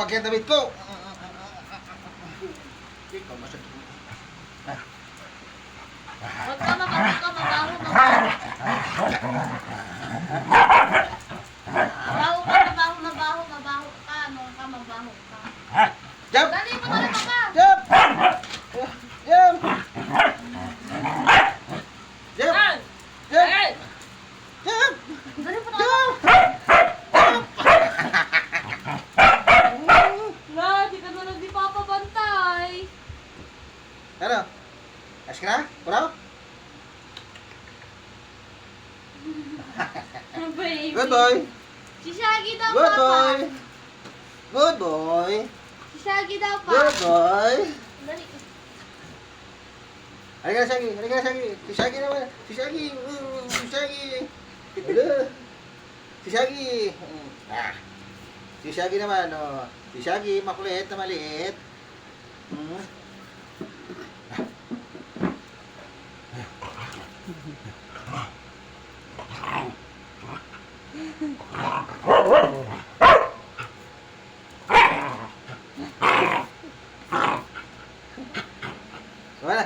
Huwag yung damit ko. Ikaw, masakit. Huwag ka maka, huwag ka mabaho, mabaho. Mabaho ka, mabaho, mabaho, mabaho ka. Ano ka, mabaho ka. Jump! Dali mo na ka. Jump! Jump! Jump! Dali! Jump! Jump! Dali mo na Ano? Ayos ka na? Puraw? Baby. Good boy! Si Shaggy daw, Good Papa. boy! Good boy! Si Shaggy daw, pa. Good boy! Dali. Halika na, Shaggy! Halika na, Shaggy! Si Shaggy naman! Si! Mm! Hello! Si! Mm, Ah. Si Shaggy naman, oh. Si Shaggy, makulit na maliit. Wala.